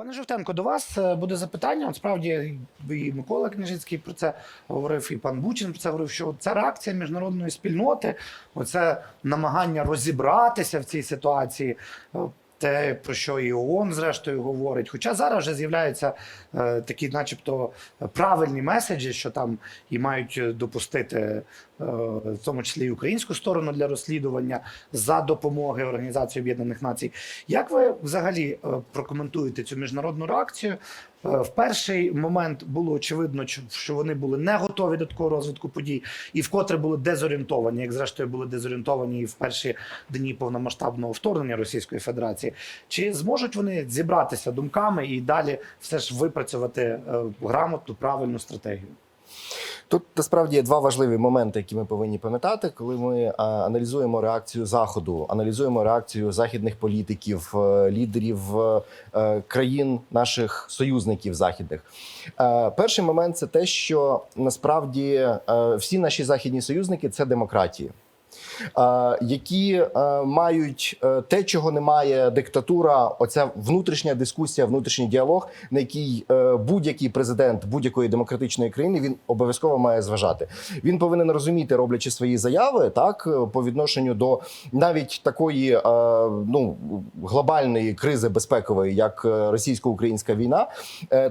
Пане Жовтенко, до вас е, буде запитання. От справді і Микола Княжицький про це говорив, і пан Бучин про це говорив. Що ця реакція міжнародної спільноти, оце намагання розібратися в цій ситуації. Те, про що і ООН, зрештою, говорить. Хоча зараз вже з'являються е, такі, начебто, правильні меседжі, що там і мають допустити, е, в тому числі і українську сторону для розслідування за допомоги Організації Об'єднаних Націй. Як ви взагалі е, прокоментуєте цю міжнародну реакцію? Е, В перший момент було очевидно, що- вони були не готові до такого розвитку подій, і вкотре були дезорієнтовані, як зрештою були дезорієнтовані і в перші дні повномасштабного вторгнення Російської Федерації. Чи зможуть вони зібратися думками і далі все ж випрацювати е, грамотну правильну стратегію? Тут насправді два важливі моменти, які ми повинні пам'ятати, коли ми аналізуємо реакцію заходу, аналізуємо реакцію західних політиків, е, лідерів е, країн наших союзників західних. Е, Перший момент це те, що насправді е, всі наші західні союзники це демократії. Е, Які е, мають е, те, чого немає диктатура, оця внутрішня дискусія, внутрішній діалог, на який будь-який президент будь-якої демократичної країни він обов'язково має зважати. Він повинен розуміти, роблячи свої заяви, так по відношенню до навіть такої ну глобальної кризи безпекової, як російсько-українська війна,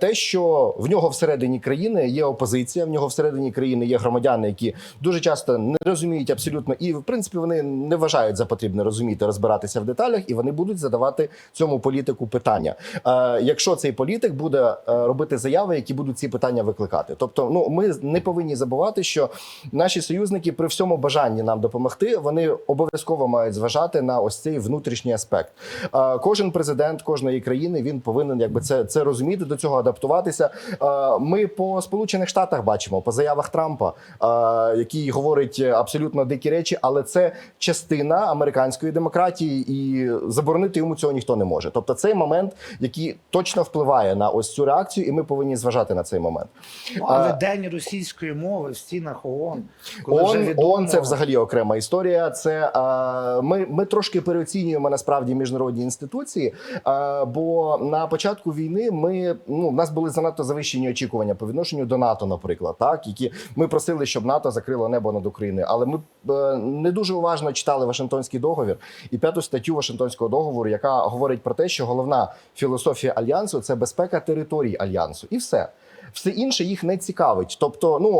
те, що в нього всередині країни є опозиція, в нього всередині країни є громадяни, які дуже часто не розуміють абсолютно, і в принципі вони не вважають за потрібне розуміти, розбиратися в деталях, і вони будуть задавати цьому політику питання. Е, якщо цей політик буде е, робити заяви, які будуть ці питання викликати, тобто, ну ми не повинні забувати, що наші союзники при всьому бажанні нам допомогти, вони обов'язково мають зважати на ось цей внутрішній аспект. Е, Кожен президент кожної країни він повинен якби це, це розуміти, до цього адаптуватися. Е, Ми по Сполучених Штатах бачимо по заявах Трампа, е, який говорить абсолютно дикі речі, але це частина американської демократії, і заборонити йому цього ніхто не може. Тобто, цей момент, який точно впливає на ось цю реакцію, і ми повинні зважати на цей момент. Ну, але А- день російської мови в стінах ООН, коли вже відомо... ООН це взагалі окрема історія. Це е, ми, ми трошки переоцінюємо насправді міжнародні інституції. Е, бо на початку війни ми ну в нас були занадто завищені очікування по відношенню до НАТО, наприклад, так які ми просили, щоб НАТО закрило небо над Україною. Але ми е, не дуже уважно читали Вашингтонський договір і п'яту статтю Вашингтонського договору, яка говорить про те, що головна філософія альянсу це безпека територій альянсу, і все. Все інше їх не цікавить. Тобто, ну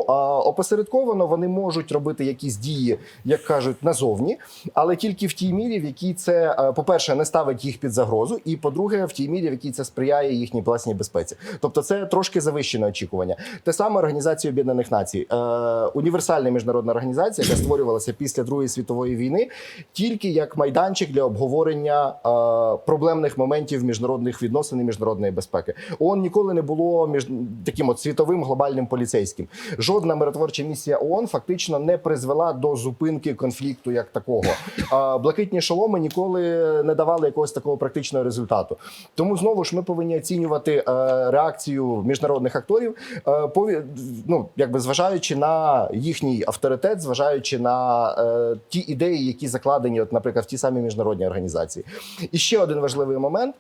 опосередковано вони можуть робити якісь дії, як кажуть, назовні, але тільки в тій мірі, в якій це, е, по-перше, не ставить їх під загрозу, і по-друге, в тій мірі, в якій це сприяє їхній власній безпеці. Тобто, це трошки завищене очікування. Те саме Організація Об'єднаних Націй, е, універсальна міжнародна організація, яка створювалася після Другої світової війни, тільки як майданчик для обговорення е, проблемних моментів міжнародних відносин і міжнародної безпеки. ООН ніколи не було між таким от світовим глобальним поліцейським. Жодна миротворча місія ООН фактично не призвела до зупинки конфлікту як такого. Блакитні шоломи ніколи не давали якогось такого практичного результату. Тому знову ж ми повинні оцінювати е, реакцію міжнародних акторів, е, ну якби зважаючи на їхній авторитет, зважаючи на е, ті ідеї, які закладені, от, наприклад, в ті самі міжнародні організації. І ще один важливий момент: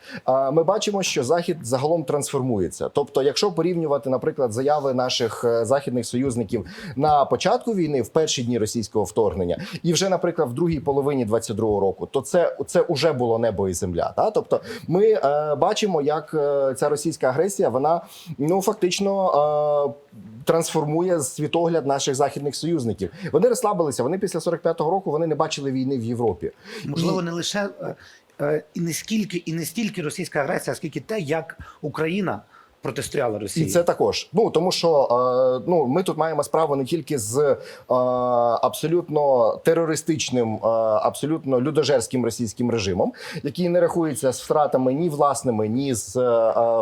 ми бачимо, що захід загалом трансформується. Тобто, якщо порівнювати, наприклад, заяви наших е, західних союзників на початку війни, в перші дні російського вторгнення, і вже, наприклад, в другій половині 22-го року, то це це уже було небо і земля. Та тобто, ми е, бачимо, як е, ця російська агресія вона ну фактично. Е, Трансформує світогляд наших західних союзників. Вони розслабилися. Вони після 45-го року вони не бачили війни в Європі. Можливо, не лише е, і не скільки, і не стільки російська агресія, скільки те, як Україна протистояла Росії. І це також. Ну тому що е, ну ми тут маємо справу не тільки з е, абсолютно терористичним, е, абсолютно людожерським російським режимом, який не рахується з втратами ні власними, ні з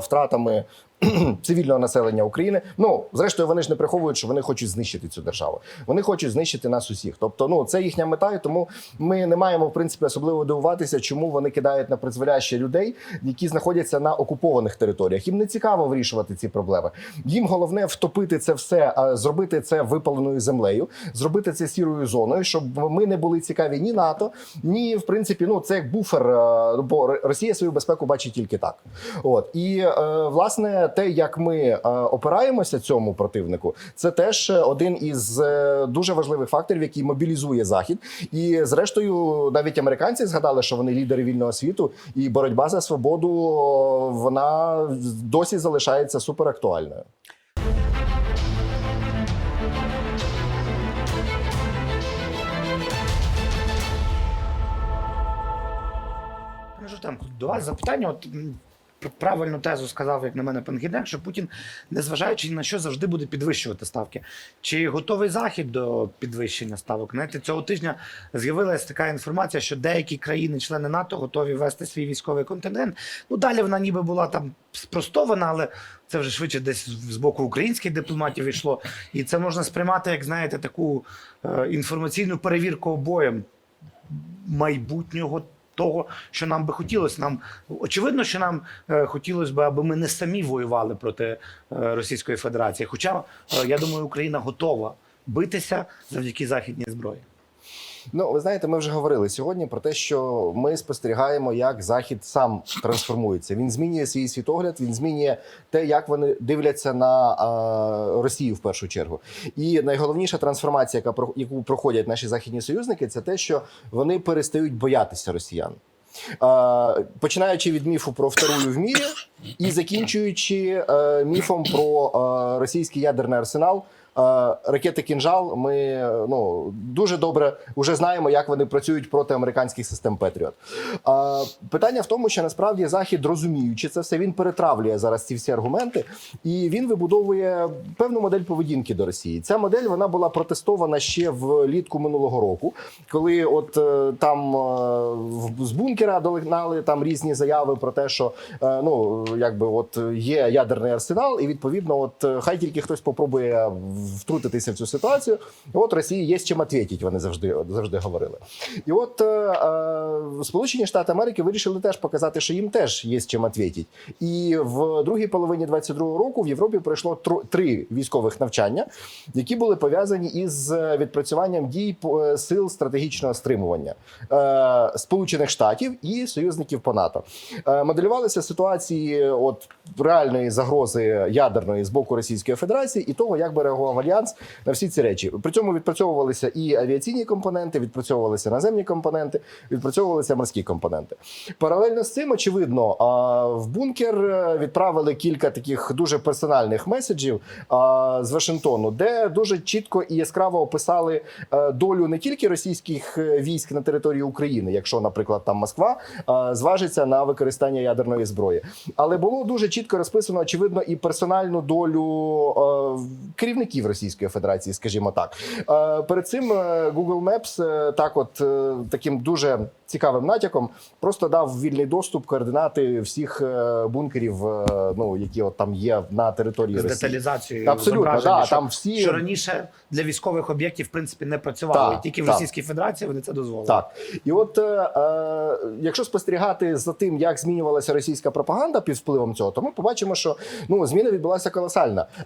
втратами. цивільного населення України. Ну зрештою, вони ж не приховують, що вони хочуть знищити цю державу. Вони хочуть знищити нас усіх. Тобто, ну це їхня мета, і тому ми не маємо в принципі особливо дивуватися, чому вони кидають на призволяще людей, які знаходяться на окупованих територіях. Їм не цікаво вирішувати ці проблеми. Їм головне втопити це все, а зробити це випаленою землею, зробити це сірою зоною, щоб ми не були цікаві ні НАТО, ні в принципі, ну це як буфер. е, Бо Росія свою безпеку бачить тільки так. От і е, власне те, як ми е, опираємося цьому противнику, це теж один із е, дуже важливих факторів, який мобілізує захід. І зрештою, навіть американці згадали, що вони лідери вільного світу, і боротьба за свободу вона досі залишається суперактуальною. Пане Жовтенко, до вас запитання. От правильну тезу сказав, як на мене, пан Гідек, що Путін, незважаючи на що, завжди буде підвищувати ставки. Чи готовий захід до підвищення ставок? Знаєте, цього тижня з'явилася така інформація, що деякі країни-члени НАТО готові вести свій військовий контингент. Ну далі вона ніби була там спростована, але це вже швидше десь з боку українських дипломатів йшло. І це можна сприймати, як знаєте, таку е, інформаційну перевірку обоєм майбутнього того, що нам би хотілося. Нам очевидно, що нам е, хотілося б, аби ми не самі воювали проти е, Російської Федерації. Хоча е, я думаю, Україна готова битися завдяки західній зброї. Ну, ви знаєте, ми вже говорили сьогодні про те, що ми спостерігаємо, як захід сам трансформується. Він змінює свій світогляд, він змінює те, як вони дивляться на а, Росію в першу чергу. І найголовніша трансформація, яка яку проходять наші західні союзники, це те, що вони перестають боятися росіян. Починаючи від міфу про вторую в мірі і закінчуючи е, міфом про е, російський ядерний арсенал. Е, Ракети кінжал. Ми ну дуже добре вже знаємо, як вони працюють проти американських систем Петріот. Е, Питання в тому, що насправді захід, розуміючи це все, він перетравлює зараз ці всі аргументи, і він вибудовує певну модель поведінки до Росії. Ця модель вона була протестована ще влітку минулого року, коли от е, там з бункера долинали там різні заяви про те, що ну якби от є ядерний арсенал, і відповідно, от хай тільки хтось попробує втрутитися в цю ситуацію. От Росії є з чим відповідати, вони завжди завжди говорили. І от е, е, Сполучені Штати Америки вирішили теж показати, що їм теж є з чим відповідати. І в другій половині 22-го року в Європі пройшло три військових навчання, які були пов'язані із е, відпрацюванням дій е, сил стратегічного стримування е, Сполучених Штатів і союзників по НАТО. Е, моделювалися ситуації от реальної загрози ядерної з боку Російської Федерації і того, як би реагував альянс на всі ці речі. При цьому відпрацьовувалися і авіаційні компоненти, відпрацьовувалися наземні компоненти, відпрацьовувалися морські компоненти. Паралельно з цим, очевидно, в бункер е, відправили кілька таких дуже персональних меседжів з Вашингтону, де дуже чітко і яскраво описали е, долю не тільки російських е, військ на території України, якщо, наприклад, там Москва зважиться на використання ядерної зброї, але було дуже чітко розписано, очевидно, і персональну долю е, керівників Російської Федерації, скажімо так. Е, Перед цим е, Google Maps е, так, от таким дуже цікавим натяком, просто дав вільний доступ координати всіх е, бункерів, е, ну які от там є на території З Росії. деталізацією Абсолютно, да, що, там всі- що раніше для військових об'єктів в принципі не працювали. Так, Тільки в так. Російській Федерації вони це дозволили. Так, і от е, е, якщо спостерігати за тим, як змінювалася російська пропаганда під впливом цього, то ми побачимо, що ну зміна відбулася колосальна. Е,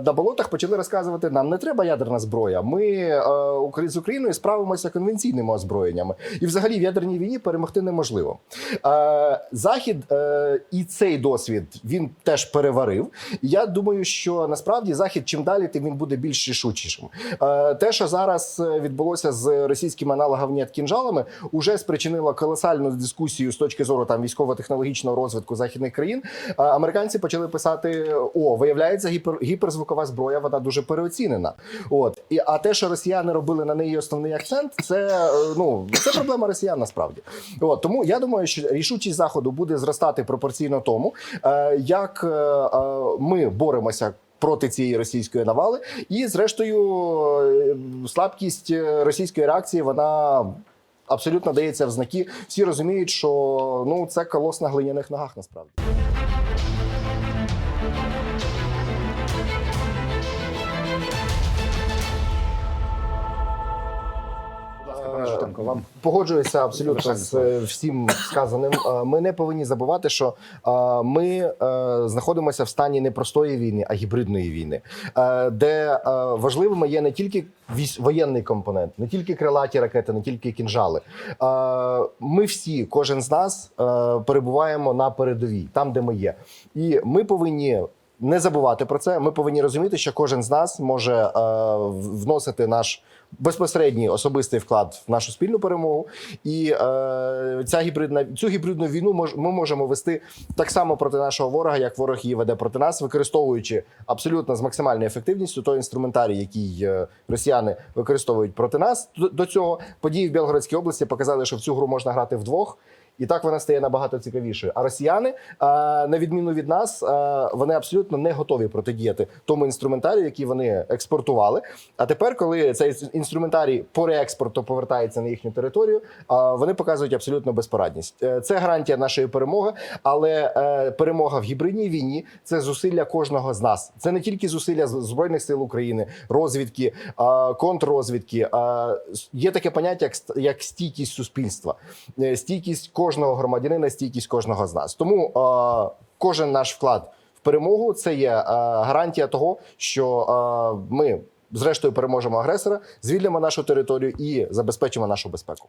на болотах почали розказувати: нам не треба ядерна зброя. Ми е, з Україною справимося конвенційними озброєннями, і взагалі в ядерній війні перемогти неможливо. Е, Захід е, і цей досвід він теж переварив. Я думаю, що насправді захід чим далі, тим він буде більш рішучішим. Е, Те, що зараз відбулося з російськими аналогами кінжалами, уже спричинило колосальну дискусію з точки зору там військово-технологічного розвитку західних країн. Американці почали писати: о, виявляється, гіпер, гіперзвукова зброя, вона дуже переоцінена. От і а те, що росіяни робили на неї основний акцент, це ну це проблема росіян насправді. От тому я думаю, що рішучість заходу буде зростати пропорційно тому, е, як е, е, ми боремося. Проти цієї російської навали, і зрештою слабкість російської реакції вона абсолютно дається в знаки. Всі розуміють, що ну це колос на глиняних ногах насправді. Вам. Погоджуюся абсолютно з е, всім сказаним. Ми не повинні забувати, що ми е, знаходимося в стані не простої війни, а гібридної війни, е, де важливими є не тільки воєнний компонент, не тільки крилаті ракети, не тільки кінжали. Ми всі, кожен з нас, перебуваємо на передовій, там, де ми є, і ми повинні. Не забувати про це. Ми повинні розуміти, що кожен з нас може е, вносити наш безпосередній особистий вклад в нашу спільну перемогу. І е, ця гібридна цю гібридну війну мож, ми можемо вести так само проти нашого ворога, як ворог її веде проти нас, використовуючи абсолютно з максимальною ефективністю той інструментарій, який е, росіяни використовують проти нас. До, до цього події в Білгородській області показали, що в цю гру можна грати вдвох. І так вона стає набагато цікавішою. А росіяни, е, на відміну від нас, е, вони абсолютно не готові протидіяти тому інструментарію, який вони експортували. А тепер, коли цей інструментарій по реекспорту повертається на їхню територію, е, вони показують абсолютну безпорадність. Це гарантія нашої перемоги, але перемога в гібридній війні це зусилля кожного з нас. Це не тільки зусилля збройних сил України, розвідки, контррозвідки. Є таке поняття, як ст- як стійкість суспільства, стійкість кожного громадянина, стійкість кожного з нас. Тому е, кожен наш вклад в перемогу це є е, гарантія того, що е, ми зрештою переможемо агресора, звільнимо нашу територію і забезпечимо нашу безпеку.